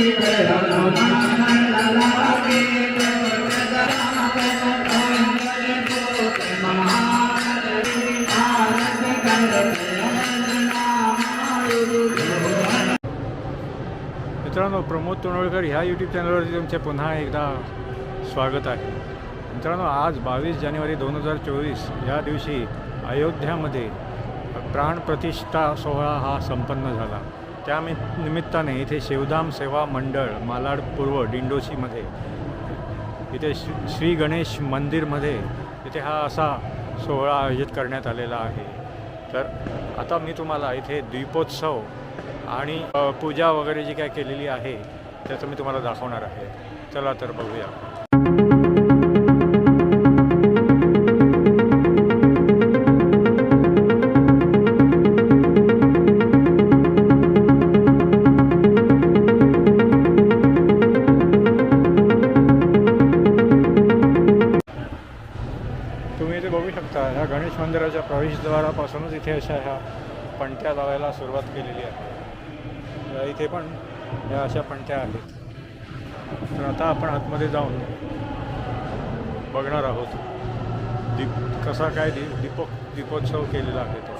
मित्रांनो प्रमोद तोंडवळकर ह्या यूट्यूब चॅनलवरती तुमचे पुन्हा एकदा स्वागत आहे. मित्रांनो आज बावीस जानेवारी दोन हजार चोवीस या दिवशी अयोध्यामध्ये प्राणप्रतिष्ठा सोहळा हा संपन्न झाला. त्या मि- निमित्ताने इथे शिवधाम सेवा मंडळ मालाड पूर्व डिंडोशीमध्ये इथे श्री श्री गणेश मंदिरमध्ये इथे हा असा सोहळा आयोजित करण्यात आलेला आहे. तर आता मी तुम्हाला इथे दीपोत्सव आणि पूजा वगैरे जी काय केलेली आहे त्याचं मी तुम्हाला दाखवणार आहे. चला तर बघूया. इथे अशा ह्या पणत्या लावायला सुरुवात केलेली आहे. इथे पण ह्या अशा पणत्या आहेत. तर आता आपण आतमध्ये जाऊन बघणार आहोत. दीप कसा काय दीप दीपक दीपोत्सव केलेला आहे तो.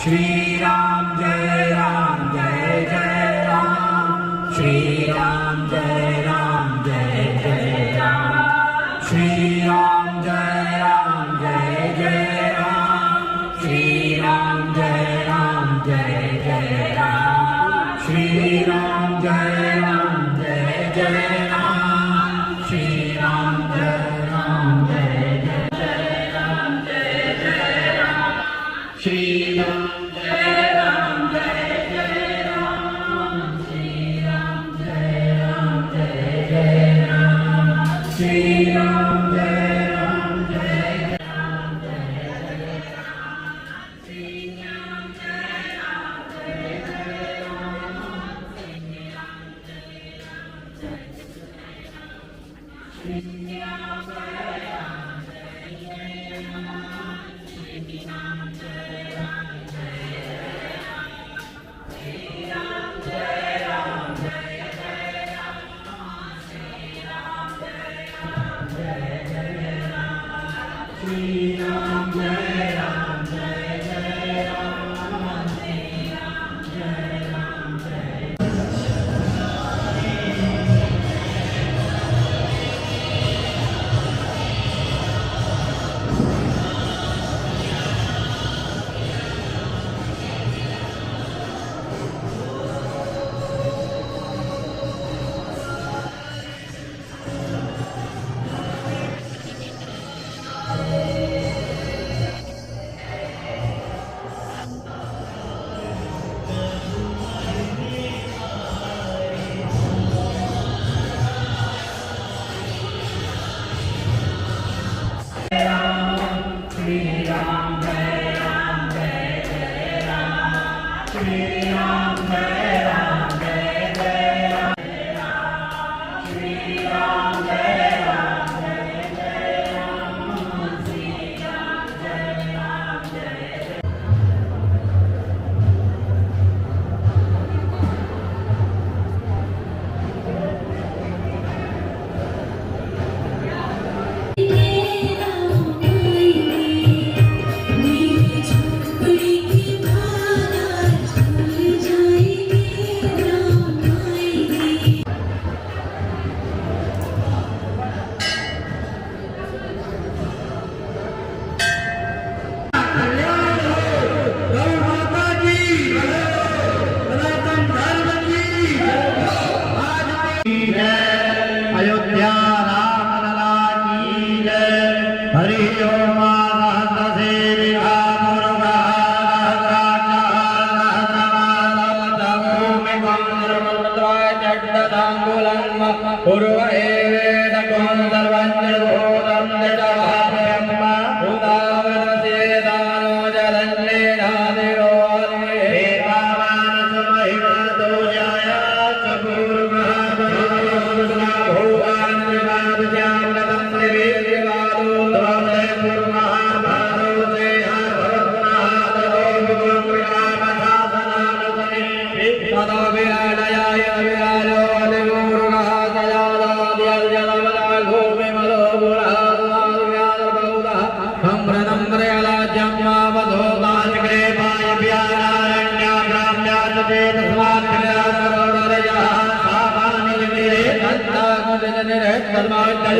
Shri Ram.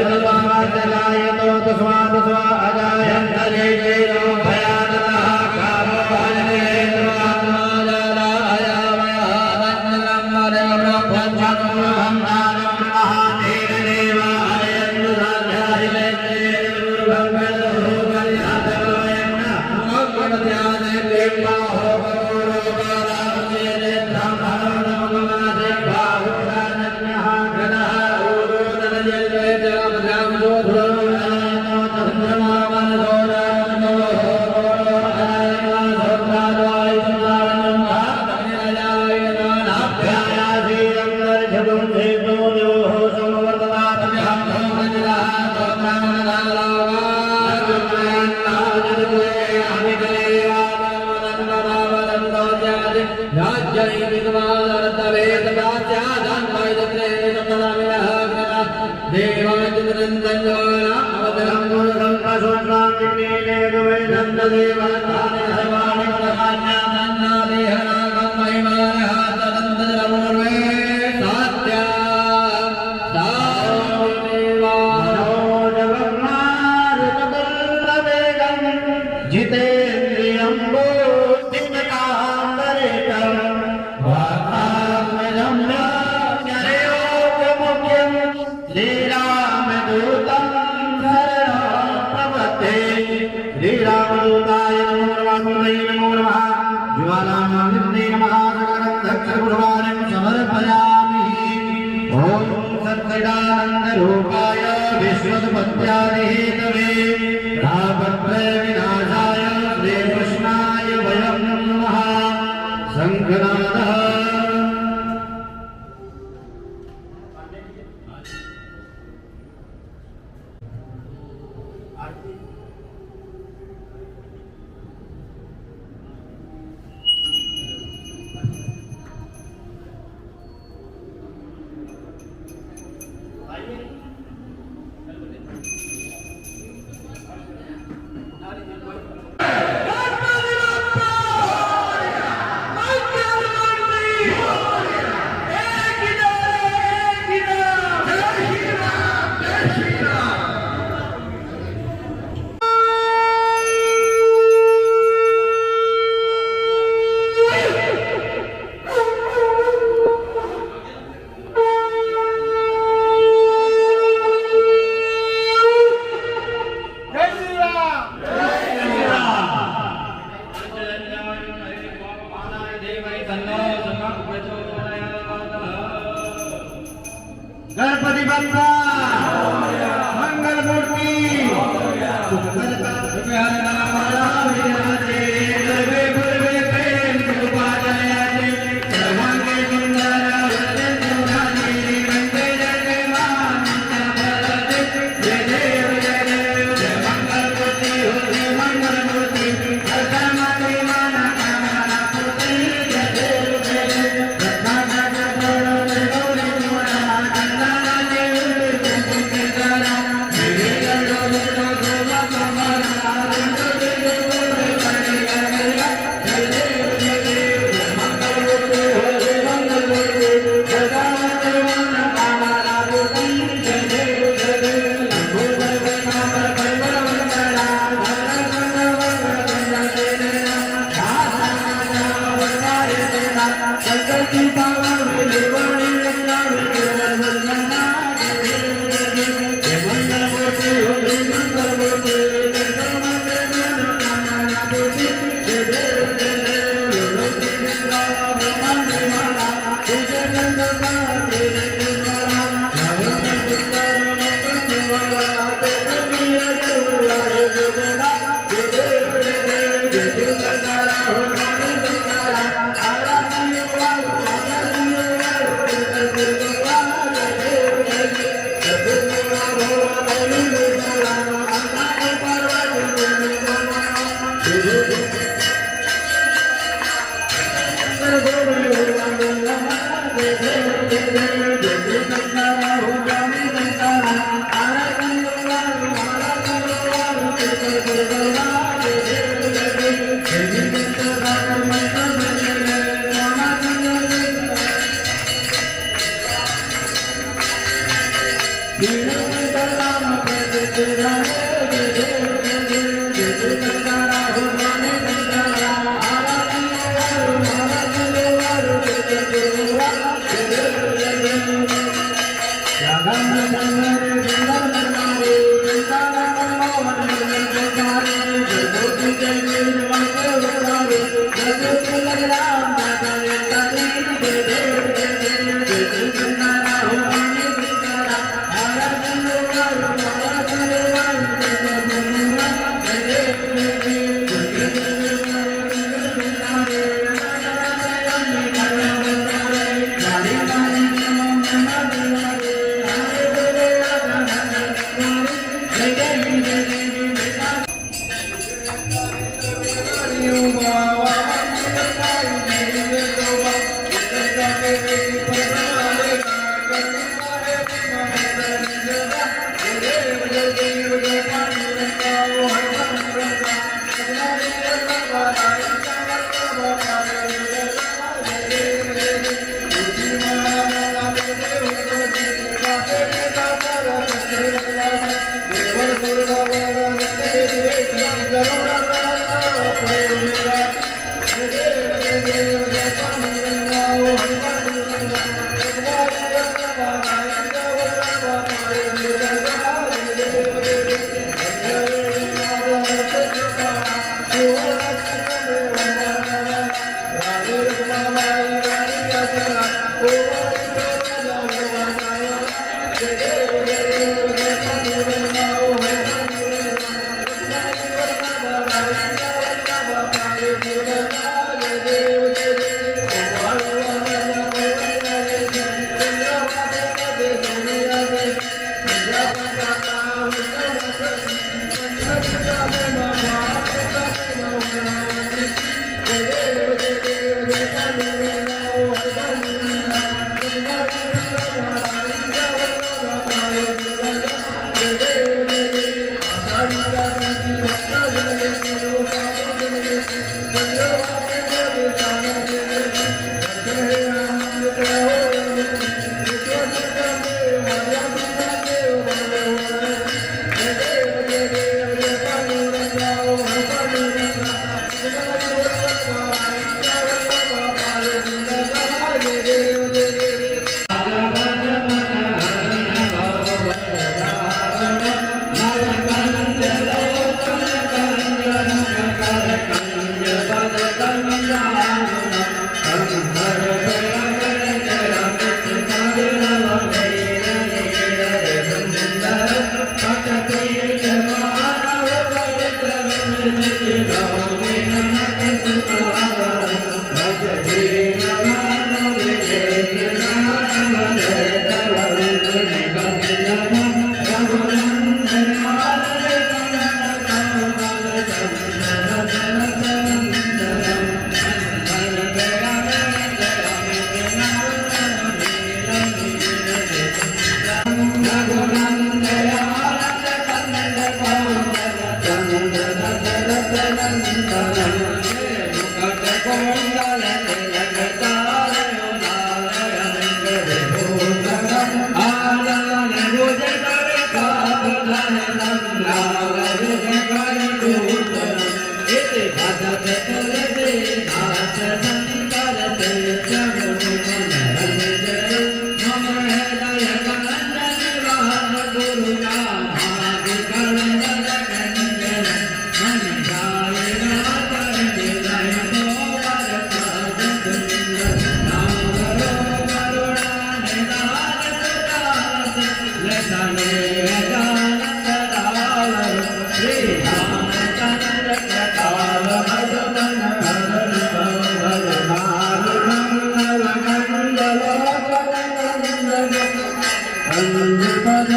सर्वमार्दनाय तौ तस्मात् स्वा अजायन्तरे Nandana न्दरूपाय विश्वसमत्यादिहीतवे विनाशा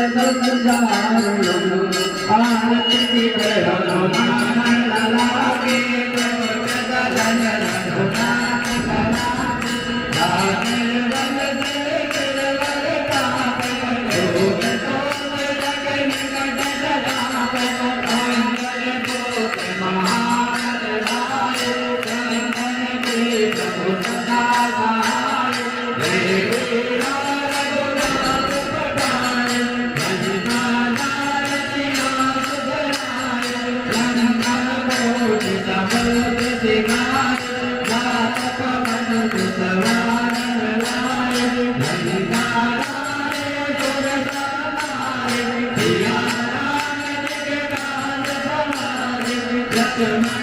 Ananda Ananda Thank you.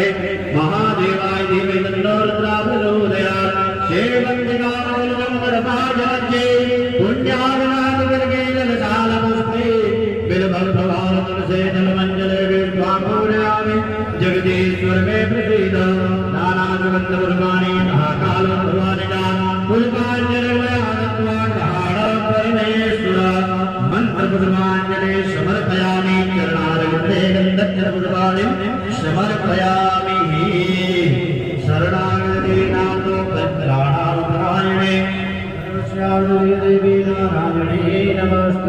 ಬೇಕು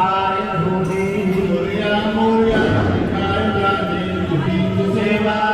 I am the Lord, the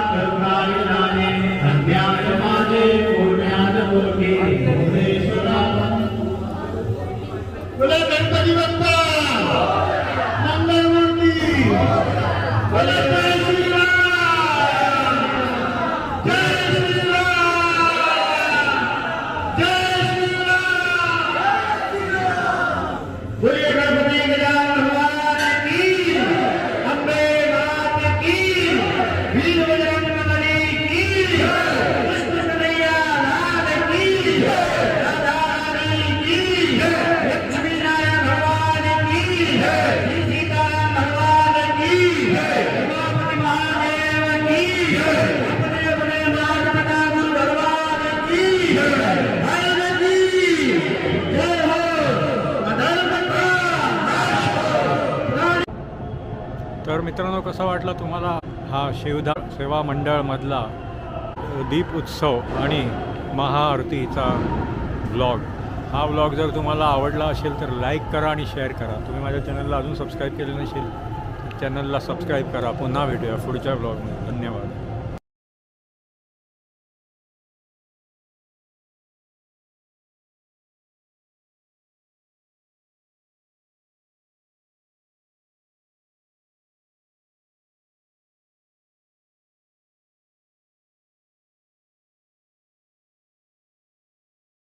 तर मित्रांनो कसा वाटलं तुम्हाला हा शिवधा सेवा मंडळमधला दीप उत्सव आणि महाआरतीचा ब्लॉग हा ब्लॉग जर तुम्हाला आवडला असेल तर लाईक करा आणि शेअर करा. तुम्ही माझ्या चॅनलला अजून सबस्क्राईब केलं नसेल तर चॅनलला सबस्क्राईब करा. पुन्हा भेटूया पुढच्या ब्लॉगमध्ये धन्यवाद.